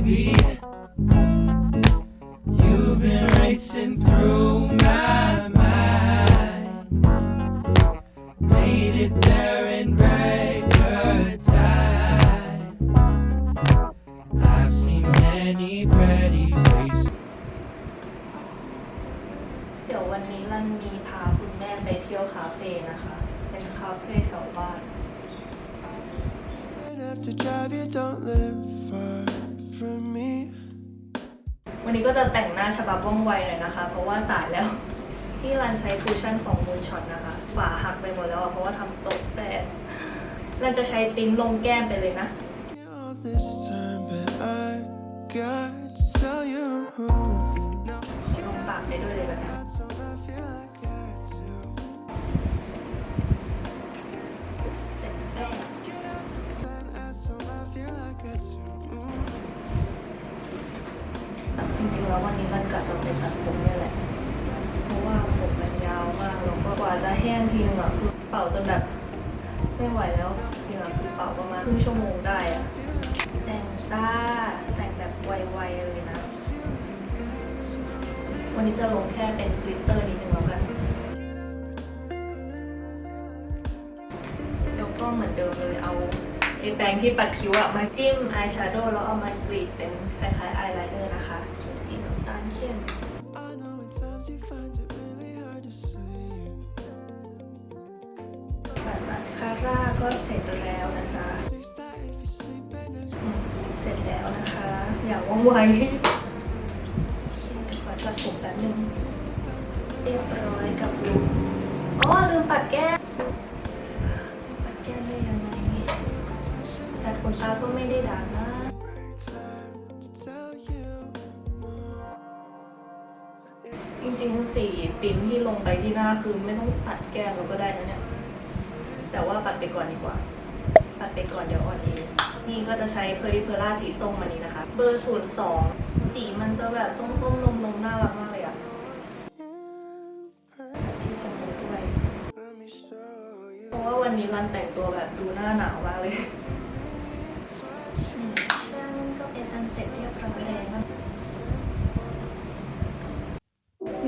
baby. You've been racing through my mind. Made it there in record time. I've seen many pretty faces. เดี๋ยววันนี้รันมีพาคุณแม่ไปเที่ยวคาเฟ่นะคะ เป็นคาเฟ่แถวบ้าน Don't have to drive, you don't live far from me. วันนี้ก็จะแต่งหน้าฉบับว่องไวหน่อยนะคะ เพราะว่าสายแล้ว ที่รันใช้คูชั่นของมูนช็อตนะคะ ฝาหักไปหมดแล้วอะเพราะว่าทำตกแต่รันจะใช้ติ้มลงแก้มไปเลยนะ Taking all this time, but I got to tell you. จริงๆแล้ววันนี้มันกะจะไปตัดผมนี่แหละ เพราะว่าผมมันยาวมากแล้วก็กว่าจะแห้งทีนึงอะคือเป่าจนแบบไม่ไหวแล้วทีนึงอะคือเป่าประมาณครึ่งชั่วโมงได้อะแต่งตาแต่งแบบไวๆเลยนะ วันนี้จะลงแค่เป็นกลิตเตอร์นิด ปรงที่ปัดคิ้วอะมาจิ้มอายแชโดว์แล้วเอามากรีดเป็นคล้ายๆอายไลเนอร์นะคะสีน้ำตาลเข้ม I know at times you find it really hard to sleep. ปัดมาสคาร่าก็เสร็จแล้วนะจ๊ะ Fix that if you're sleeping next อืมเสร็จแล้วนะคะ อย่างว่องไวเดี๋ยวขอจัดผมแป๊บนึง เรียบร้อยกับลุคอ๋อ ลืมปัดแก้ม แต่ขนตาก็ไม่ได้ด่างนะ time to tell you more. จริงๆสีติ้มที่ลงไปที่หน้าคือไม่ต้องปัดแก้มเราก็ได้นะเนี่ย แต่ว่าปัดไปก่อนดีกว่า ปัดไปก่อนเดี๋ยวอ่อนเองนี่ก็จะใช้เพอริเพอร่าสีส้มมันนี้นะคะ เบอร์ศูนย์สองสีมันจะแบบส้มๆนมๆน่ารักมากเลยอะที่จมูกด้วย Let me show you. เพราะว่าวันนี้รันแต่งตัวแบบดูหน้าหนาวมากเลยนี่แป้งก็เป็นอันเสร็จเรียบร้อยแล้ว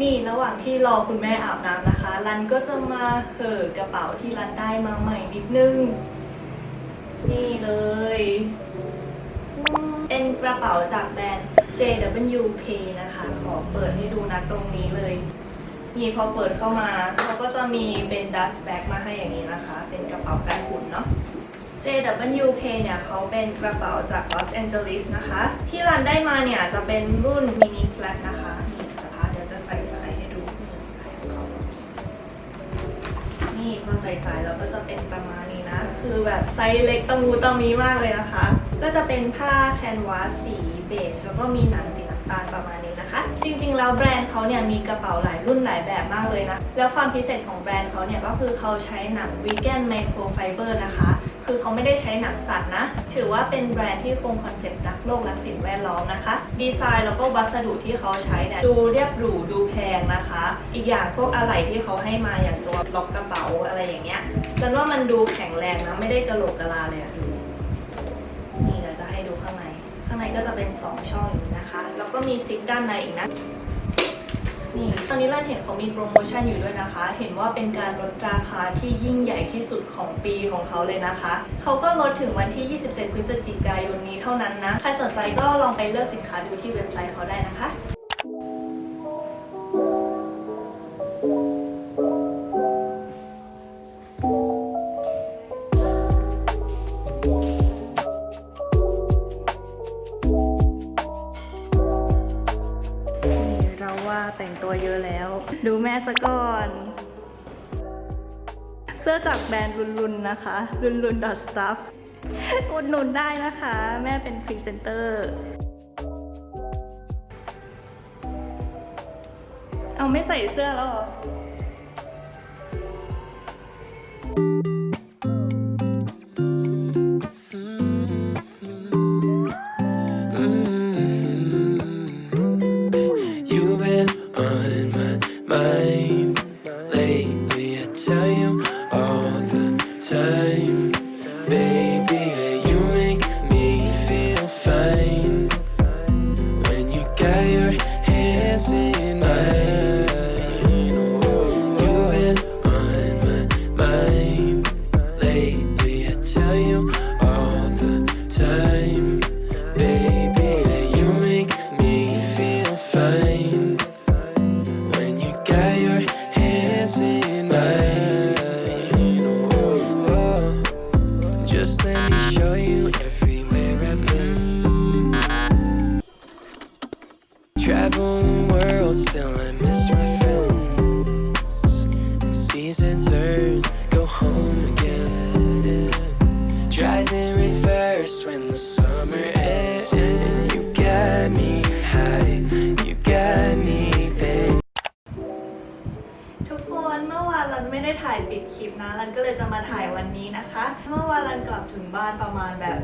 นี่ระหว่างที่รอคุณแม่อาบน้ำนะคะ รันก็จะมาเห่อกระเป๋าที่รันได้มาใหม่นิดนึง นี่เลย เป็นกระเป๋าจากแบรนด์ JWP นะคะ ขอเปิดให้ดูนะตรงนี้เลย นี่พอเปิดเข้ามาเขาก็จะมีเป็น dust bag มาให้อย่างนี้นะคะ เป็นกระเป๋ากันฝุ่นเนาะ JWP เนี่ยเขาเป็นกระเป๋าจากลอสแอนเจลิสนะคะ ที่รันได้มาเนี่ยจะเป็นรุ่นมินิแฟลตนะคะ นี่พอใส่สายเราก็จะเป็นประมาณนี้นะ คือแบบไซส์เล็กตะมูตั้งมีมากเลยนะคะ ก็จะเป็นผ้าแคนวาสสีเบจแล้วก็มีหนังสีน้ำตาลประมาณนี้นะคะ จริงๆ แล้วแบรนด์เขาเนี่ยมีกระเป๋าหลายรุ่นหลายแบบมากเลยนะ แล้วความพิเศษของแบรนด์เขาเนี่ยก็คือเขาใช้หนังวีแกนไมโครไฟเบอร์นะคะ คือเขาไม่ได้ใช้หนังสัตว์นะ ถือว่าเป็นแบรนด์ที่คงคอนเซ็ปต์รักโลกรักสิ่งแวดล้อมนะคะ ดีไซน์แล้วก็วัสดุที่เขาใช้เนี่ยดูเรียบหรูดูแพงนะคะ อีกอย่างพวกอะไหล่ที่เขาให้มาอย่างตัวล็อกกระเป๋าอะไรอย่างเงี้ยฉันว่ามันดูแข็งแรงนะไม่ได้กระโหลกกระลาเลยอะดูนี่เราจะให้ดูข้างใน ข้างในก็จะเป็น 2 ช่องอย่างนี้นะคะ แล้วก็มีซิปด้านในอีกนะ นี่ตอนนี้เราเห็นเขามีโปรโมชั่นอยู่ด้วยนะคะ เห็นว่าเป็นการลดราคาที่ยิ่งใหญ่ที่สุดของปีของเขาเลยนะคะ เขาก็ลดถึงวันที่ 27 พฤศจิกายนนี้เท่านั้นนะ ใครสนใจก็ลองไปเลือกสินค้าดูที่เว็บไซต์เขาได้นะคะ ว่าแต่งตัวเยอะแล้ว ดูแม่ซะก่อน เสื้อจากแบรนด์ลุนลุนนะคะลุนลุนดอทสตัฟอุดหนุนได้นะคะ แม่เป็นพรีเซนเตอร์เอาไม่ใส่เสื้อแล้วเหรอ tell you ไม่ได้ถ่ายปิดคลิปนะรันก็เลยจะมาถ่ายวันนี้นะคะ เมื่อวานรันกลับถึงบ้านประมาณแบบ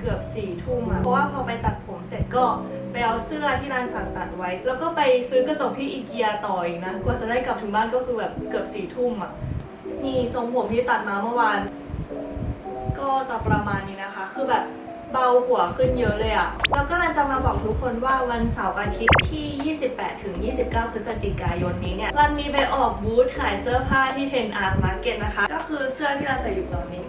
เกือบสี่ทุ่มอะเพราะว่าพอไปตัดผมเสร็จก็ไปเอาเสื้อที่รันสั่งตัดไว้ แล้วก็ไปซื้อกระจกที่อีเกียต่ออีกนะ กว่าจะได้กลับถึงบ้านก็คือแบบเกือบสี่ทุ่มอะนี่ทรงผมที่ตัดมาเมื่อวาน ก็จะประมาณนี้นะคะ คือแบบ เบาหัวขึ้นเยอะเลยอะแล้วก็รันจะมาบอกทุกคนว่าวันเสาร์อาทิตย์ที่ 28 ถึง 29 พฤศจิกายนนี้เนี่ยรันมีไปออกบูธขายเสื้อผ้าที่เทนอาร์ตมาร์เก็ตนะคะ ก็คือเสื้อที่เราใส่อยู่ตอนนี้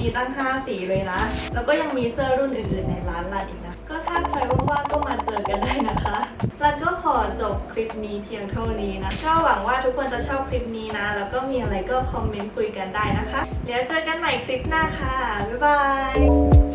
มีตั้ง 5 สีเลยนะ แล้วก็ยังมีเสื้อรุ่นอื่นๆในร้านรันอีกนะ ก็ถ้าใครว่างๆก็มาเจอกันได้นะคะรันก็ขอจบคลิปนี้เพียงเท่านี้นะ ก็หวังว่าทุกคนจะชอบคลิปนี้นะ แล้วก็มีอะไรก็คอมเมนต์คุยกันได้นะคะ แล้วเจอกันใหม่คลิปหน้าค่ะ บ๊ายบาย